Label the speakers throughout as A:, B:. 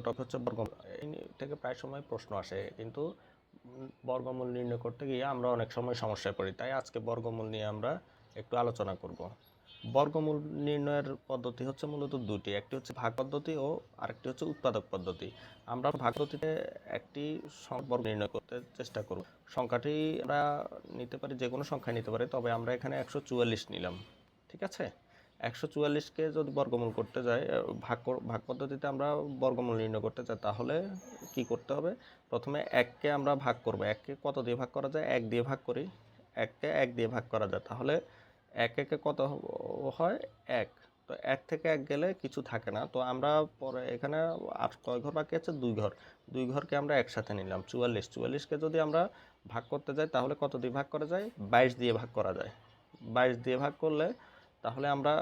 A: Topic হচ্ছে বর্গমূল থেকে প্রায় সময় প্রশ্ন আসে। কিন্তু বর্গমূল নির্ণয় করতে গিয়ে আমরা অনেক সময় সমস্যায় পড়ি। তাই আজকে বর্গমূল নিয়ে আমরা একটু আলোচনা করব। বর্গমূল নির্ণয়ের পদ্ধতি হচ্ছে মূলত দুটি। একটি হচ্ছে ভাগ পদ্ধতি ও আরেকটি হচ্ছে উৎপাদক পদ্ধতি। আমরা ভাগ পদ্ধতিতে একটি বর্গ নির্ণয় করতে চেষ্টা করব। সংখ্যাটি আমরা নিতে পারি যে কোনো সংখ্যা নিতে পারি, তবে আমরা এখানে একশো চুয়াল্লিশ নিলাম। ঠিক আছে? একশো চুয়াল্লিশকে যদি বর্গমূল করতে যাই ভাগ ভাগ পদ্ধতিতে আমরা বর্গমূল নির্ণয় করতে চাই, তাহলে কি করতে হবে? প্রথমে এককে আমরা ভাগ করব। এককে কত দিয়ে ভাগ করা যায়? এক দিয়ে ভাগ করি। এককে এক দিয়ে ভাগ করা যায়। তাহলে এক একে কত হয়? এক। তো এক থেকে এক গেলে কিছু থাকে না। তো আমরা পরে এখানে আর কয় ঘর বাকি আছে? দুই ঘর। দুই ঘরকে আমরা একসাথে নিলাম। চুয়াল্লিশ। চুয়াল্লিশকে যদি আমরা ভাগ করতে যাই, তাহলে কত দিয়ে ভাগ করা যায়? বাইশ দিয়ে ভাগ করা যায়। বাইশ দিয়ে ভাগ করলে তাহলে আমরা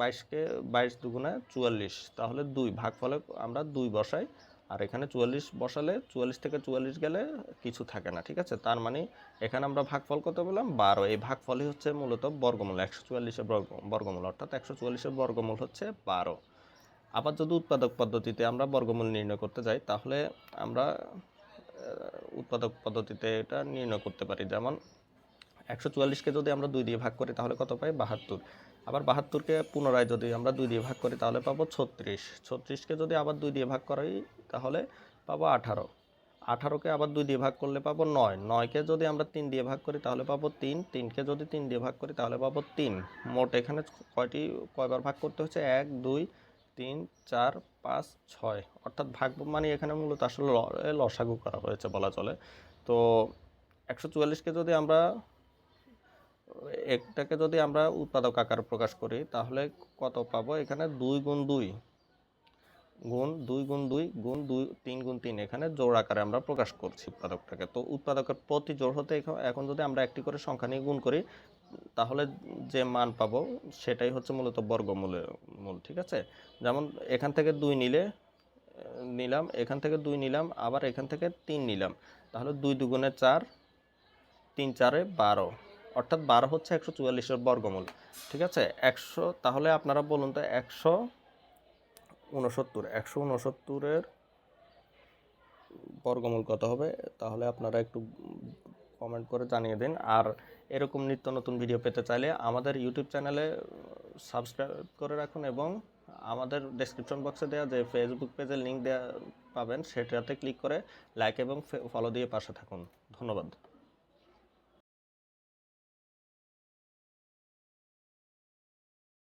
A: বাইশকে, বাইশ দুগুণে চুয়াল্লিশ, তাহলে দুই ভাগ ফলে আমরা দুই বসাই, আর এখানে চুয়াল্লিশ বসালে চুয়াল্লিশ থেকে চুয়াল্লিশ গেলে কিছু থাকে না, ঠিক আছে? তার মানে এখানে আমরা ভাগফল কত বললাম বারো, এই ভাগফলই হচ্ছে মূলত বর্গমূল, একশো চুয়াল্লিশের বর্গ, বর্গমূল, অর্থাৎ একশো চুয়াল্লিশের বর্গমূল হচ্ছে বারো। আবার যদি উৎপাদক পদ্ধতিতে আমরা বর্গমূল নির্ণয় করতে যাই, তাহলে আমরা উৎপাদক পদ্ধতিতে এটা নির্ণয় করতে পারি। যেমন একশো চুয়াল্লিশকে যদি আমরা দুই দিয়ে ভাগ করি, তাহলে কত পাই? বাহাত্তর। আবার বাহাত্তরকে পুনরায় যদি আমরা দুই দিয়ে ভাগ করি, তাহলে পাবো ছত্রিশ। ছত্রিশকে যদি আবার দুই দিয়ে ভাগ করি, তাহলে পাবো আঠারো। আঠারোকে আবার দুই দিয়ে ভাগ করলে পাবো নয়। নয়কে যদি আমরা তিন দিয়ে ভাগ করি, তাহলে পাবো তিন। তিনকে যদি তিন দিয়ে ভাগ করি, তাহলে পাবো তিন। মোট এখানে কয়টি, কয়বার ভাগ করতে হচ্ছে এক, দুই, তিন, চার, পাঁচ, ছয়। অর্থাৎ ভাগ মানে এখানে মূলত আসলে লসাগু করা হয়েছে বলা চলে। তো একশো চুয়াল্লিশকে যদি আমরা একটাকে যদি আমরা উৎপাদক আকার প্রকাশ করি, তাহলে কত পাবো? এখানে দুই গুণ দুই। গুণ দুই গুণ দুই গুণ দুই, তিন গুণ তিন, এখানে জোড় আকারে আমরা প্রকাশ করছি উৎপাদকটাকে। তো উৎপাদকের প্রতি জোড় হতে এখন- যদি আমরা একটি করে সংখ্যা নিয়ে গুণ করি, তাহলে যে মান পাবো, সেটাই হচ্ছে মূলত বর্গমূলের মূল, ঠিক আছে? যেমন এখান থেকে দুই নিলে, নিলাম, এখান থেকে দুই নিলাম, আবার এখান থেকে তিন নিলাম। তাহলে দুই দুগুণে চার, তিন চারে বারো। অর্থাৎ বারো হচ্ছে একশো চুয়াল্লিশের বর্গমূল, ঠিক আছে? একশো, তাহলে আপনারা বলুন তো একশো উনসত্তর, একশো উনসত্তরের বর্গমূল কত হবে? তাহলে আপনারা একটু কমেন্ট করে জানিয়ে দিন। আর এরকম নিত্য নতুন ভিডিও পেতে চাইলে আমাদের ইউটিউব চ্যানেলে সাবস্ক্রাইব করে রাখুন এবং আমাদের ডেসক্রিপশন বক্সে দেওয়া যে ফেসবুক পেজের লিঙ্ক দেওয়া পাবেন, সেটাতে ক্লিক করে লাইক এবং ফলো দিয়ে পাশে থাকুন। ধন্যবাদ।